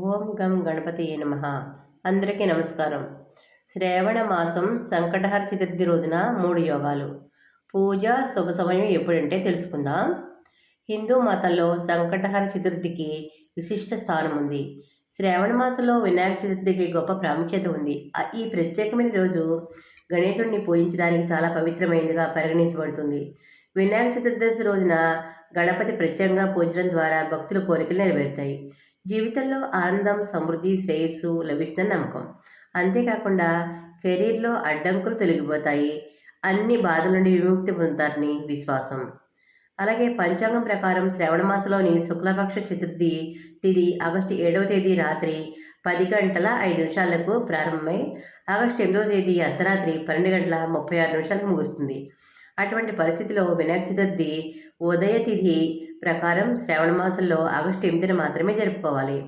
ఓం గం గణపతి నమ. అందరికీ నమస్కారం. శ్రావణ మాసం సంకటహర చతుర్థి రోజున మూడు యోగాలు. పూజ శుభ సమయం ఎప్పుడంటే తెలుసుకుందాం. హిందూ మతంలో సంకటహర చతుర్థికి విశిష్ట స్థానం ఉంది. శ్రావణ మాసంలో వినాయక చతుర్థికి గొప్ప ప్రాముఖ్యత ఉంది. ఈ ప్రత్యేకమైన రోజు గణేశుడిని పూజించడానికి చాలా పవిత్రమైనదిగా పరిగణించబడుతుంది. వినాయక చతుర్దశి రోజున గణపతి ప్రత్యేకంగా పూజడం ద్వారా భక్తుల కోరికలు నెరవేరుతాయి. జీవితంలో ఆనందం సమృద్ధి శ్రేయస్సు లభిస్తుందని నమ్మకం. అంతేకాకుండా కెరీర్లో అడ్డంకులు తొలగిపోతాయి. అన్ని బాధల నుండి విముక్తి పొందుతారని విశ్వాసం. అలాగే పంచాంగం ప్రకారం శ్రవణ మాసంలోని శుక్లపక్ష చతుర్థి తిథి ఆగస్టు ఏడవ తేదీ రాత్రి పది గంటల ఐదు నిమిషాలకు ప్రారంభమై ఆగస్టు ఎనిమిదవ తేదీ అర్ధరాత్రి పన్నెండు గంటల ముప్పై ఆరు నిమిషాలకు ముగుస్తుంది. అటువంటి పరిస్థితిలో వినాయక చతుర్థి ఉదయ తిథి ప్రకారం శ్రావణ మాసంలో ఆగస్టు ఎనిమిదిన మాత్రమే జరుపుకోవాలి.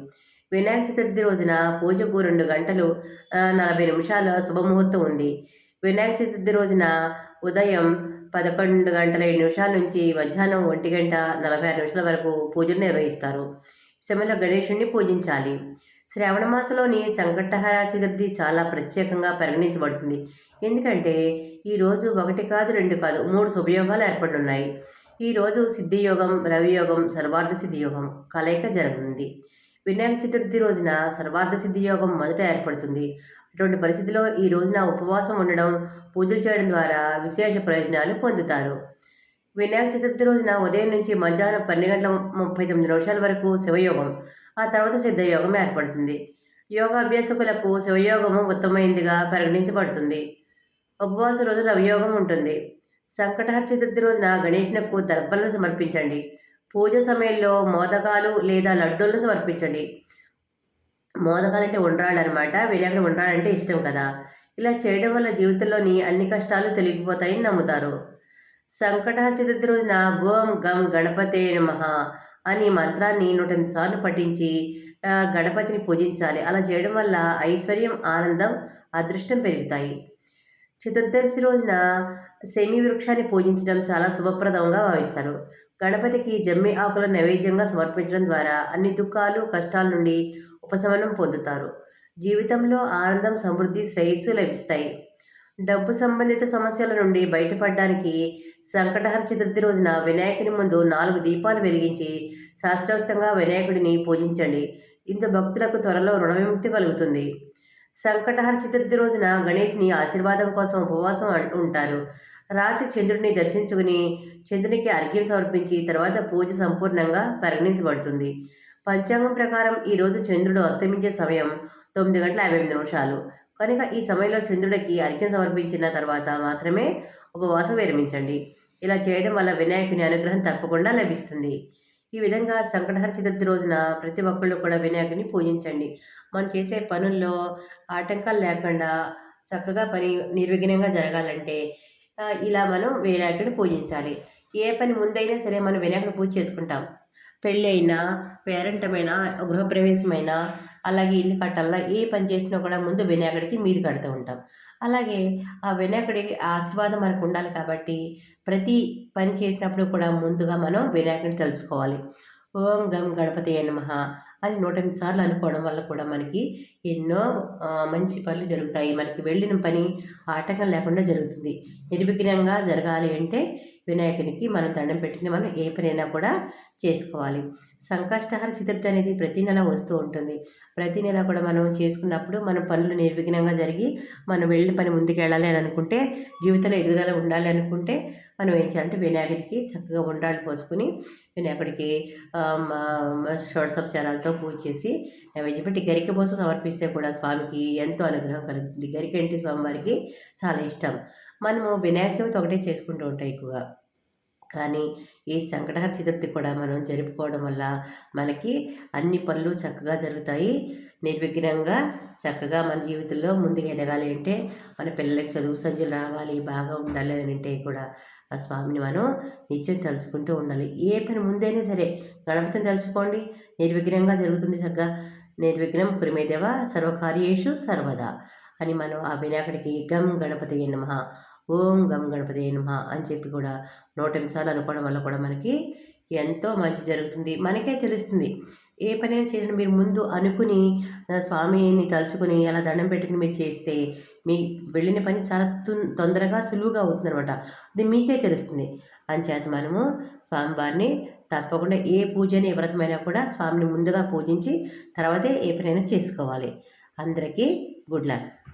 వినాయక చతుర్థి రోజున పూజకు రెండు గంటలు నలభై నిమిషాల శుభముహూర్తం ఉంది. వినాయక చతుర్థి రోజున ఉదయం పదకొండు గంటల ఏడు నిమిషాల నుంచి మధ్యాహ్నం ఒంటి గంట నలభై ఆరు నిమిషాల వరకు పూజలు నిర్వహిస్తారు. శమలో గణేషుణ్ణి పూజించాలి. శ్రావణ మాసంలోని సంకటహర చతుర్థి చాలా ప్రత్యేకంగా పరిగణించబడుతుంది. ఎందుకంటే ఈరోజు ఒకటి కాదు రెండు కాదు మూడు శుభయోగాలు ఏర్పడున్నాయి. ఈరోజు సిద్ధియోగం రవియోగం సర్వార్థ సిద్ధియోగం కలయిక జరుగుతుంది వినాయక చతుర్థి రోజున సర్వార్థ సిద్ధియోగం మొదట ఏర్పడుతుంది. అటువంటి పరిస్థితిలో ఈ రోజున ఉపవాసం ఉండడం పూజలు చేయడం ద్వారా విశేష ప్రయోజనాలు పొందుతారు. వినాయక చతుర్థి రోజున ఉదయం నుంచి మధ్యాహ్నం పన్నెండు గంటల ముప్పై తొమ్మిది నిమిషాల వరకు శివయోగం ఆ తర్వాత సిద్ధయోగం ఏర్పడుతుంది. యోగా అభ్యాసకులకు శివయోగము ఉత్తమైందిగా పరిగణించబడుతుంది. ఉపవాస రోజు రవియోగం ఉంటుంది. సంకటహర చతుర్థి రోజున గణేషునకు దర్భలను సమర్పించండి. పూజ సమయంలో మోదకాలు లేదా లడ్డూలను సమర్పించండి. మోదకాలు అంటే ఉండ్రాళ్ళు అనమాట వినాయకుడు ఇష్టం కదా. ఇలా చేయడం వల్ల జీవితంలోని అన్ని కష్టాలు తొలగిపోతాయని నమ్ముతారు. సంకటహర చతుర్థి రోజున గోం గం గణపతే నమః అని మంత్రాన్ని నూట ఎనిమిది సార్లు పఠించి గణపతిని పూజించాలి. అలా చేయడం వల్ల ఐశ్వర్యం ఆనందం అదృష్టం పెరుగుతాయి. చతుర్దశి రోజున సెమీ వృక్షాన్ని పూజించడం చాలా శుభప్రదంగా భావిస్తారు. గణపతికి జమ్మి ఆకుల నైవేద్యంగా సమర్పించడం ద్వారా అన్ని దుఃఖాలు కష్టాల నుండి ఉపశమనం పొందుతారు. జీవితంలో ఆనందం సమృద్ధి శ్రేయస్సు లభిస్తాయి. డబ్బు సంబంధిత సమస్యల నుండి బయటపడడానికి సంకటహర చతుర్థి రోజున వినాయకుని ముందు నాలుగు దీపాలు వెలిగించి శాస్త్రోక్తంగా వినాయకుడిని పూజించండి. ఇంత భక్తులకు త్వరలో రుణ విముక్తి కలుగుతుంది. సంకటహర చతుర్థి రోజున గణేష్ని ఆశీర్వాదం కోసం ఉపవాసం ఉంటారు. రాత్రి చంద్రుడిని దర్శించుకుని చంద్రునికి అర్ఘ్యం సమర్పించి తర్వాత పూజ సంపూర్ణంగా పరిగణించబడుతుంది. పంచాంగం ప్రకారం ఈరోజు చంద్రుడు అస్తమించే సమయం తొమ్మిది గంటల యాభై ఎనిమిది నిమిషాలు. కనుక ఈ సమయంలో చంద్రుడికి అర్ఘ్యం సమర్పించిన తర్వాత మాత్రమే ఉపవాసం విరమించండి. ఇలా చేయడం వల్ల వినాయకుని అనుగ్రహం తప్పకుండా లభిస్తుంది. ఈ విధంగా సంకటహర చతుర్థి రోజున ప్రతి ఒక్కళ్ళు కూడా వినాయకుని పూజించండి. మనం చేసే పనుల్లో ఆటంకాలు లేకుండా చక్కగా పని నిర్విఘ్నంగా జరగాలంటే ఇలా మనం వినాయకుడిని పూజించాలి. ఏ పని ముందైనా సరే మనం వినాయకుడిని పూజ చేసుకుంటాం. పెళ్ళి అయినా పేరంటమైనా గృహప్రవేశమైనా అలాగే ఇల్లు కట్టాలన్నా ఏ పని చేసినా కూడా ముందు వినాయకుడికి మీది కడుతూ ఉంటాం. అలాగే ఆ వినాయకుడికి ఆశీర్వాదం మనకు ఉండాలి కాబట్టి ప్రతి పని చేసినప్పుడు కూడా ముందుగా మనం వినాయకుడిని తెలుసుకోవాలి. ఓం గం గణపతి నమ అని నూట ఎనిమిది సార్లు అనుకోవడం వల్ల కూడా మనకి ఎన్నో మంచి పనులు జరుగుతాయి. మనకి వెళ్ళిన పని ఆటంకం లేకుండా జరుగుతుంది. నిర్విఘ్నంగా జరగాలి అంటే వినాయకునికి మనం దండం పెట్టిన మనం ఏ పనైనా కూడా చేసుకోవాలి. సంకష్టహర చతుర్థి అనేది ప్రతి నెల వస్తూ ఉంటుంది. ప్రతి నెల కూడా మనం చేసుకున్నప్పుడు మన పనులు నిర్విఘ్నంగా జరిగి మనం వెళ్ళిన పని ముందుకెళ్ళాలి అని అనుకుంటే జీవితంలో ఎదుగుదల ఉండాలి అనుకుంటే మనం ఏం చేయాలంటే వినాయకుడికి చక్కగా ఉండాలి పోసుకుని వినాయకుడికి ఆ, మా- పూజ చేసి నైవేద్యం పెట్టి గరిక పోసం సమర్పిస్తే కూడా స్వామికి ఎంతో అనుగ్రహం కలుగుతుంది. గరిక అంటే స్వామివారికి చాలా ఇష్టం. మనము వినాయక చవితి ఒకటే చేసుకుంటూ ఉంటాం ఎక్కువగా. కానీ ఈ సంకటహర చతుర్థి కూడా మనం జరుపుకోవడం వల్ల మనకి అన్ని పనులు చక్కగా జరుగుతాయి. నిర్విఘ్నంగా చక్కగా మన జీవితంలో ముందుకు ఎదగాలి అంటే మన పిల్లలకి చదువు సంధ్యలు రావాలి బాగా ఉండాలి అని అంటే కూడా ఆ స్వామిని మనం నిత్యం తలుచుకుంటూ ఉండాలి. ఏ పని ముందైనా సరే గణపతిని తలుచుకోండి. నిర్విఘ్నంగా జరుగుతుంది చక్కగా. నిర్విఘ్నం కురిమేదేవ సర్వకార్యేషు సర్వదా. అని మనం ఆ వినాయకుడికి గం గణపతి నమ. ఓం గం గణపతి నమ అని చెప్పి కూడా నూట ఎనిమిది అనుకోవడం వల్ల కూడా మనకి ఎంతో మంచి జరుగుతుంది. మనకే తెలుస్తుంది. ఏ పనైనా చేసిన మీరు ముందు అనుకుని స్వామిని తలుచుకుని అలా దండం పెట్టుకుని మీరు చేస్తే మీ వెళ్ళిన పని చాలా తొం- తొందరగా సులువుగా అవుతుంది అనమాట అది మీకే తెలుస్తుంది. అంచేత మనము స్వామివారిని తప్పకుండా ఏ పూజని ఏ వ్రతమైనా కూడా స్వామిని ముందుగా పూజించి తర్వాతే ఏ పనైనా చేసుకోవాలి. అందరికీ Good luck.